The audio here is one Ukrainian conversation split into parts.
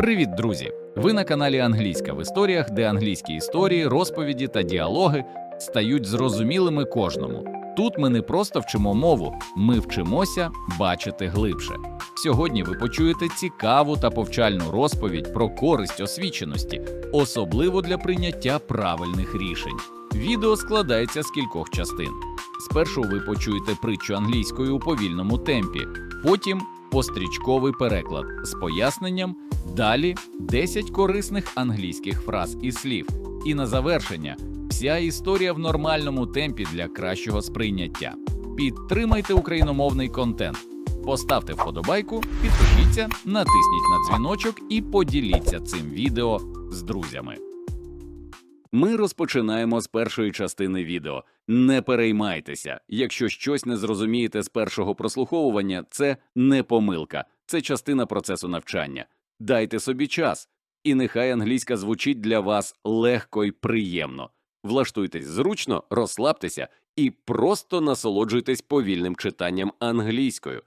Привіт, друзі! Ви на каналі Англійська в історіях, де англійські історії, розповіді та діалоги стають зрозумілими кожному. Тут ми не просто вчимо мову, ми вчимося бачити глибше. Сьогодні ви почуєте цікаву та повчальну розповідь про користь освіченості, особливо для прийняття правильних рішень. Відео складається з кількох частин. Спершу ви почуєте притчу англійською у повільному темпі, потім пострічковий переклад з поясненням, далі 10 корисних англійських фраз і слів. І на завершення вся історія в нормальному темпі для кращого сприйняття. Підтримайте україномовний контент. Поставте вподобайку, підпишіться, натисніть на дзвіночок і поділіться цим відео з друзями. Ми розпочинаємо з першої частини відео. Не переймайтеся, якщо щось не зрозумієте з першого прослуховування, це не помилка, це частина процесу навчання. Дайте собі час, і нехай англійська звучить для вас легко і приємно. Влаштуйтесь зручно, розслабтеся і просто насолоджуйтесь повільним читанням англійською.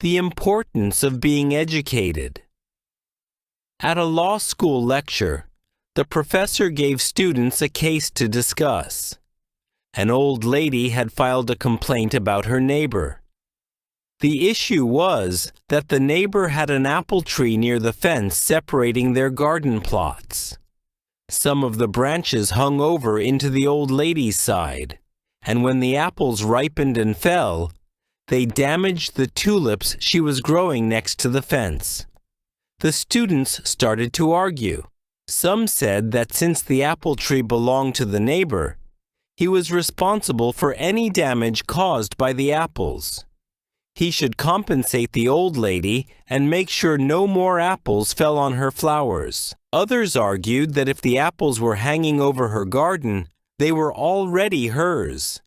The importance of being educated. At a law school lecture, the professor gave students a case to discuss. An old lady had filed a complaint about her neighbor. The issue was that the neighbor had an apple tree near the fence separating their garden plots. Some of the branches hung over into the old lady's side, and when the apples ripened and fell, they damaged the tulips she was growing next to the fence. The students started to argue. Some said that since the apple tree belonged to the neighbor, he was responsible for any damage caused by the apples. He should compensate the old lady and make sure no more apples fell on her flowers. Others argued that if the apples were hanging over her garden, they were already hers.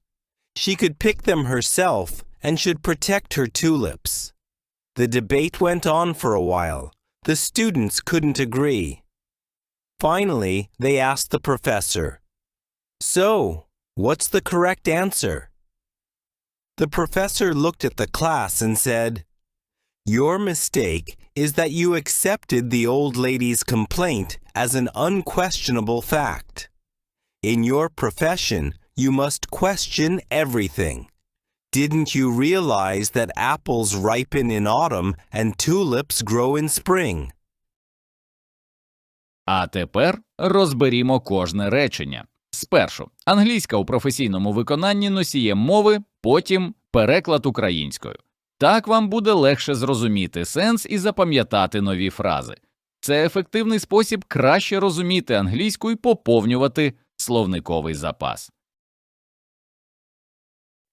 She could pick them herself and should protect her tulips. The debate went on for a while. The students couldn't agree. Finally, they asked the professor, So, what's the correct answer? The professor looked at the class and said, Your mistake is that you accepted the old lady's complaint as an unquestionable fact. In your profession, you must question everything. Didn't you realize that apples ripen in autumn and tulips grow in spring? А тепер розберімо кожне речення. Спершу англійська у професійному виконанні носієм мови, потім переклад українською. Так вам буде легше зрозуміти сенс і запам'ятати нові фрази. Це ефективний спосіб краще розуміти англійську і поповнювати словниковий запас.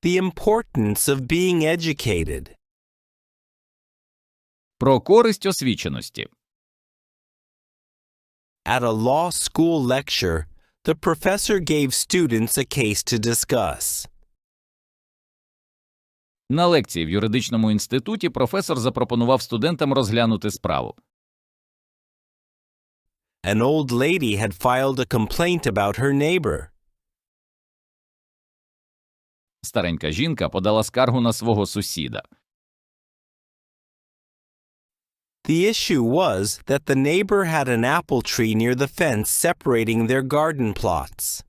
The importance of being educated. Про користь освіченості. At a law school lecture, the professor gave students a case to discuss. На лекції в юридичному інституті професор запропонував студентам розглянути справу. An old lady had filed a complaint about her neighbor. Старенька жінка подала скаргу на свого сусіда. The issue was that the neighbor had an apple tree near the fence separating their garden plots.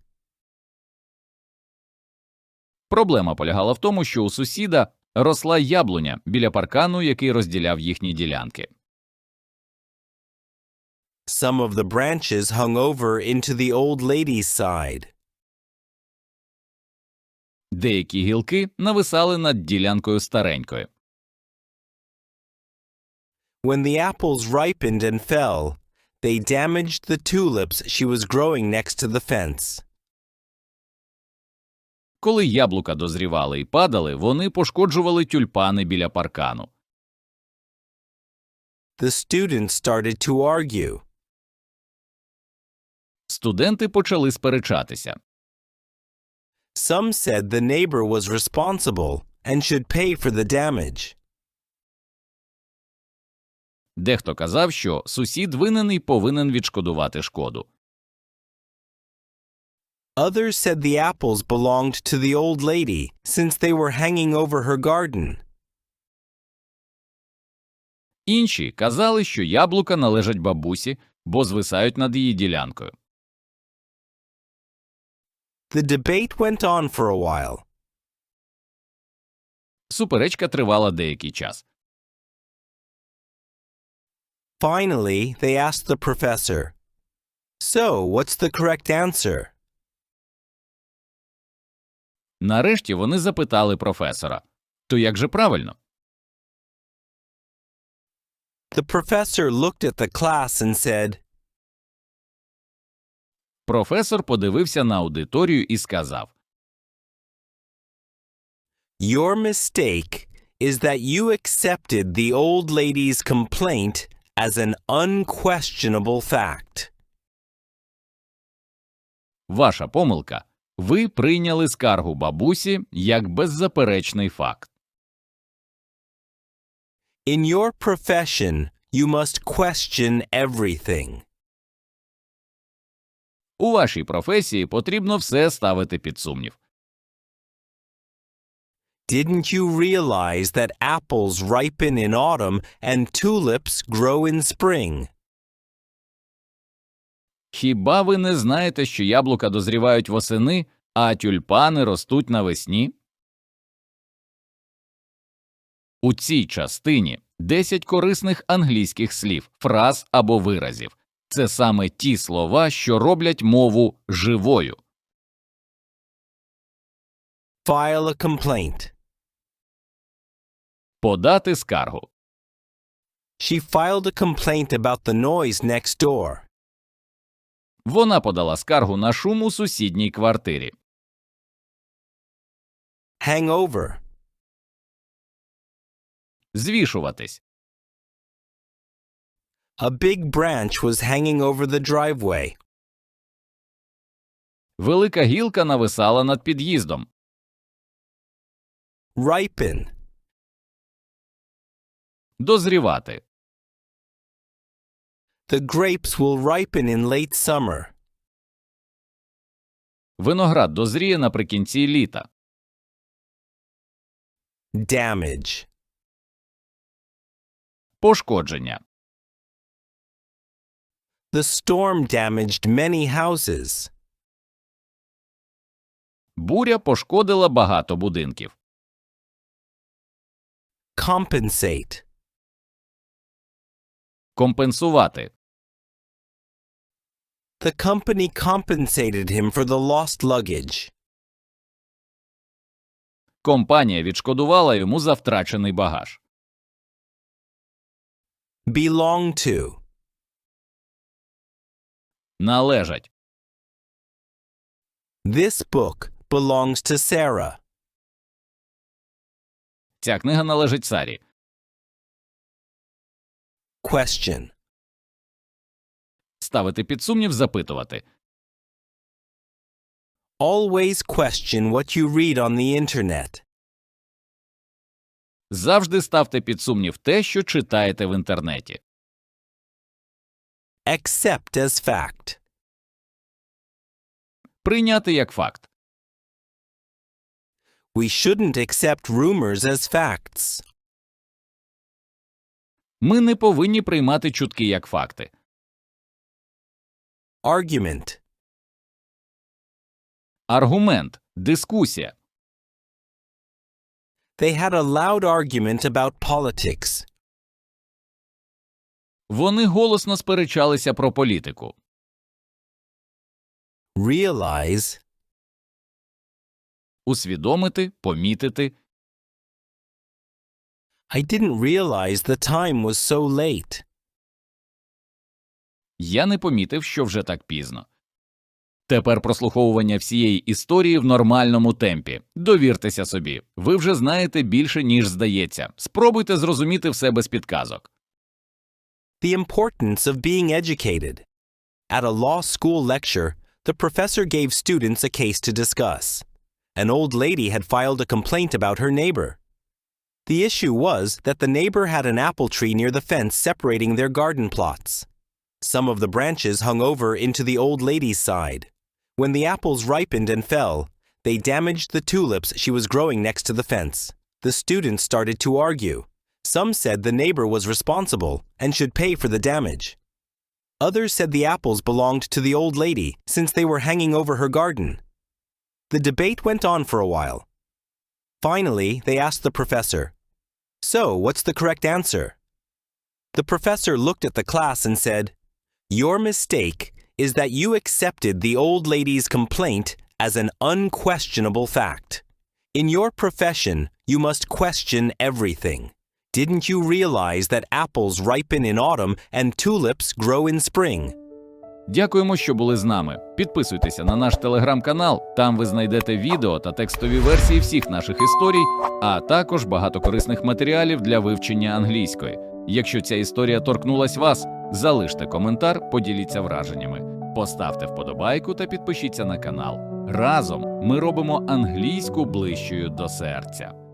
Проблема полягала в тому, що у сусіда росла яблуня біля паркану, який розділяв їхні ділянки. Some of the branches hung over into the old lady's side. Деякі гілки нависали над ділянкою старенької. When the apples ripened and fell, they damaged the tulips she was growing next to the fence. Коли яблука дозрівали і падали, вони пошкоджували тюльпани біля паркану. The students started to argue. Студенти почали сперечатися. Some said the neighbor was responsible and should pay for the damage. Дехто казав, що сусід винен і повинен відшкодувати шкоду. Others said the apples belonged to the old lady since they were hanging over her garden. Інші казали, що яблука належать бабусі, бо звисають над її ділянкою. The debate went on for a while. Суперечка тривала деякий час. Finally, they asked the professor, So, what's the correct answer? Нарешті вони запитали професора То як же правильно? The professor looked at the class and said, Професор подивився на аудиторію і сказав Your mistake is that you accepted the old lady's complaint as an unquestionable fact. Ваша помилка. Ви прийняли скаргу бабусі як беззаперечний факт. In your profession, you must question everything. У вашій професії потрібно все ставити під сумнів. Didn't you realize that apples ripen in autumn and tulips grow in spring? Хіба ви не знаєте, що яблука дозрівають восени, а тюльпани ростуть навесні? У цій частині 10 корисних англійських слів, фраз або виразів. Це саме ті слова, що роблять мову живою. File a complaint. Подати скаргу. She filed a complaint about the noise next door. Вона подала скаргу на шум у сусідній квартирі. Hang over. Звішуватись. A big branch was hanging over the driveway. Велика гілка нависала над під'їздом. Ripen. Дозрівати. The grapes will ripen in late summer. Виноград дозріє наприкінці літа. Damage. Пошкодження. The storm damaged many houses. Буря пошкодила багато будинків. Compensate. Компенсувати. The company compensated him for the lost luggage. Компанія відшкодувала йому за втрачений багаж. Belong to. Належать. This book belongs to Sarah. Ця книга належить Сарі. Question. Ставити під сумнів, запитувати. Always question what you read on the internet. Завжди ставте під сумнів те, що читаєте в інтернеті. Accept as fact. Прийняти як факт. We shouldn't accept rumors as facts. Ми не повинні приймати чутки як факти. Argument. Аргумент. Дискусія. They had a loud argument about politics. Вони голосно сперечалися про політику. Realize. Усвідомити, помітити. I didn't realize the time was so late. Я не помітив, що вже так пізно. Тепер прослуховування всієї історії в нормальному темпі. Довіртеся собі. Ви вже знаєте більше, ніж здається. Спробуйте зрозуміти все без підказок. The importance of being educated. At a law school lecture, the professor gave students a case to discuss. An old lady had filed a complaint about her neighbor. The issue was that the neighbor had an apple tree near the fence separating their garden plots. Some of the branches hung over into the old lady's side. When the apples ripened and fell, they damaged the tulips she was growing next to the fence. The students started to argue. Some said the neighbor was responsible and should pay for the damage. Others said the apples belonged to the old lady since they were hanging over her garden. The debate went on for a while. Finally, they asked the professor, So, what's the correct answer? The professor looked at the class and said, Your mistake is that you accepted the old lady's complaint as an unquestionable fact. In your profession, you must question everything. Didn't you realize that apples ripen in autumn and tulips grow in spring? Дякуємо, що були з нами. Підписуйтеся на наш телеграм-канал. Там ви знайдете відео та текстові версії всіх наших історій, а також багато корисних матеріалів для вивчення англійської. Якщо ця історія торкнулась вас, залиште коментар, поділіться враженнями, поставте вподобайку та підпишіться на канал. Разом ми робимо англійську ближчою до серця.